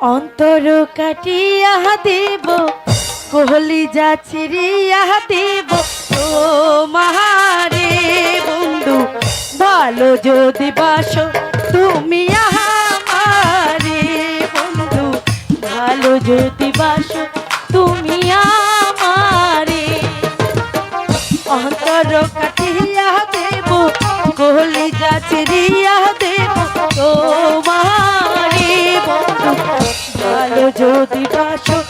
অন্তর কাটিয়া দেব, কোহলি যাচিরিয়া দেব। ও মাহারে বন্ধু ভালো যদি বাসো, তুমি আমারে বন্ধু। ভালো যদি বাসো, তুমি আমারে। অন্তর কাটিয়া দেব, কোহলি যাচিরিয়া দেব। যদি বাসো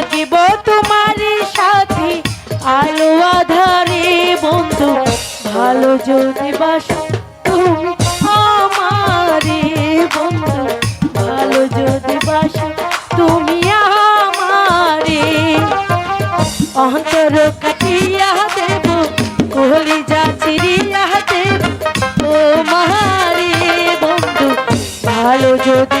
থাকিব তোমারই সাথে। আলো আধারে বন্ধু, ভালো যদি বাসো তুমি আমারে বন্ধু, ভালো যদি বাসো তুমি আমারে। অন্তর কাটিয়া দেব কোহলি যা চিরিয়া দেব ও মারে বন্ধু, ভালো যদি